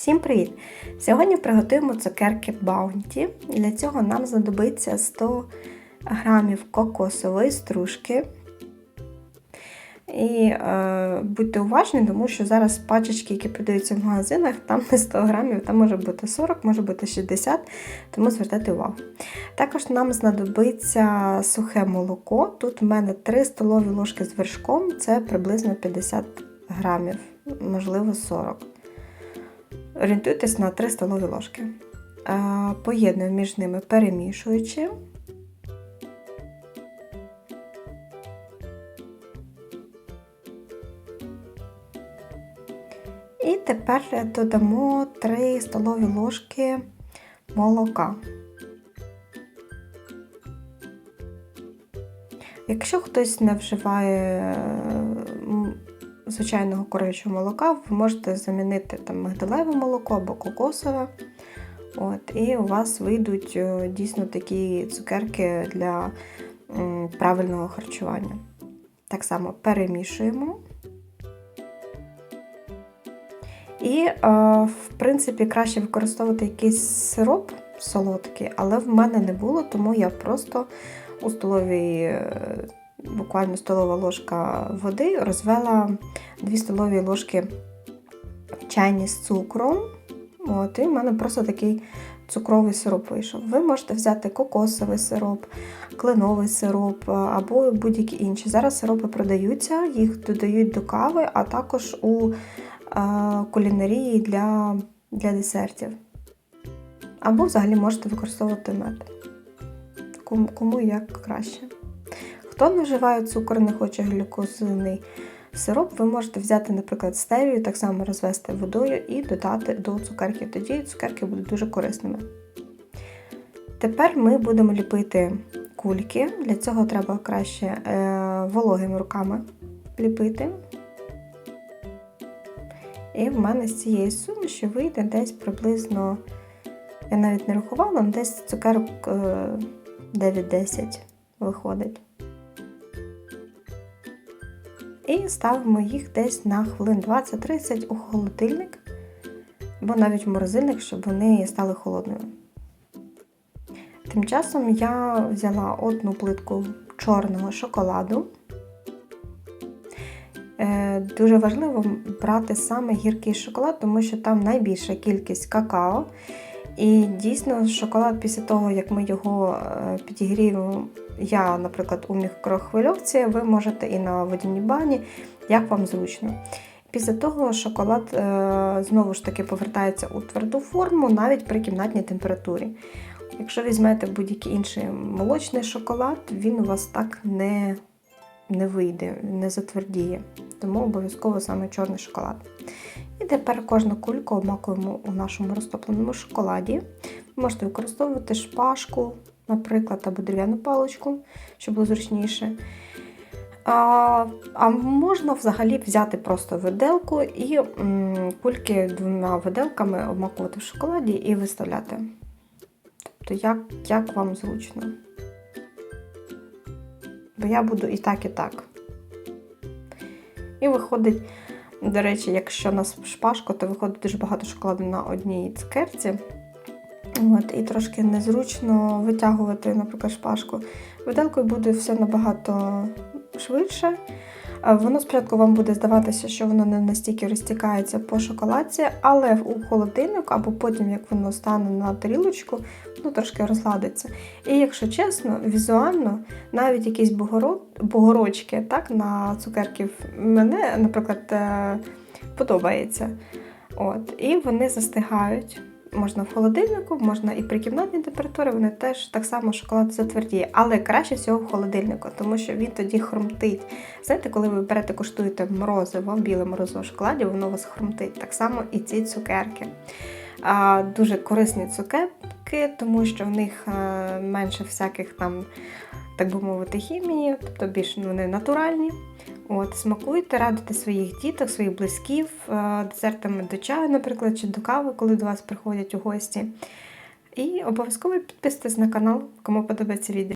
Всім привіт! Сьогодні приготуємо цукерки Bounty. Для цього нам знадобиться 100 грамів кокосової стружки. І е, будьте уважні, тому що зараз пачечки, які продаються в магазинах, там не 100 грамів, там може бути 40, може бути 60, тому звертайте увагу. Також нам знадобиться сухе молоко. Тут в мене 3 столові ложки з вершком, це приблизно 50 грамів, можливо 40. Орієнтуйтесь на 3 столові ложки. Е, Поєдную між ними перемішуючи. І тепер додамо 3 столові ложки молока. Якщо хтось не вживає звичайного курячого молока, ви можете замінити там мигдалеве молоко або кокосове. От, І у вас вийдуть дійсно такі цукерки для правильного харчування. Так само перемішуємо. І, в принципі, краще використовувати якийсь сироп солодкий, але в мене не було, тому я просто у столовій, буквально столова ложка води розвела 2 столові ложки чайні з цукром. От, І в мене просто такий цукровий сироп вийшов. Ви можете взяти кокосовий сироп, кленовий сироп або будь-які інші. Зараз сиропи продаються, їх додають до кави, а також у кулінарії для, для десертів. Або взагалі можете використовувати мед. Кому як краще. Хто не вживає цукор, не хоче глюкозний сироп, ви можете взяти, наприклад, стевію, так само розвести водою і додати до цукерки. Тоді цукерки будуть дуже корисними. Тепер ми будемо ліпити кульки. Для цього треба краще е, вологими руками ліпити. І в мене з цієї суміші вийде десь приблизно, я навіть не рахувала, десь цукерок 9-10 виходить. І ставимо їх десь на хвилин 20-30 у холодильник, або навіть в морозильник, щоб вони стали холодними. Тим часом я взяла одну плитку чорного шоколаду. Дуже важливо брати саме гіркий шоколад, тому що там найбільша кількість какао. І дійсно, шоколад після того, як ми його підігріємо, я, наприклад, у мікрохвильовці, ви можете і на водяній бані, як вам зручно. Після того шоколад знову ж таки повертається у тверду форму навіть при кімнатній температурі. Якщо візьмете будь-який інший молочний шоколад, він у вас так не не вийде, не затвердіє. Тому обов'язково саме чорний шоколад. Тепер кожну кульку обмакуємо у нашому розтопленому шоколаді. Ви можете використовувати шпажку, наприклад, або дерев'яну паличку, щоб було зручніше. А а можна взагалі взяти просто виделку і м, кульки двома виделками обмакувати в шоколаді і виставляти. Тобто, як, як вам зручно. Бо я буду і так, і так. І виходить, до речі, якщо на шпажку, то виходить дуже багато шоколаду на одній цукерці. От, І трошки незручно витягувати, наприклад, шпажку. Виделкою буде все набагато швидше. Воно спочатку вам буде здаватися, що воно не настільки розтікається по шоколадці, але у холодильник, або потім, як воно стане на тарілочку, ну трошки розладиться. І якщо чесно, візуально навіть якісь бугород, бугорочки так, на цукерки мене, наприклад, е, подобається. От, І вони застигають. Можна в холодильнику, можна і при кімнатній температурі, вони теж так само шоколад затвердіє, але краще всього в холодильнику, тому що він тоді хрумтить. Знаєте, коли ви берете, куштуєте морозиво, біле морозиво в шоколаді, воно у вас хрумтить. Так само і ці цукерки. Дуже корисні цукерки, тому що в них менше всяких там, так би мовити, хімії, тобто більш вони натуральні. От, Смакуйте, радуйте своїх діток, своїх близьків, десертами до чаю, наприклад, чи до кави, коли до вас приходять у гості. І обов'язково підписуйтесь на канал, кому подобається відео.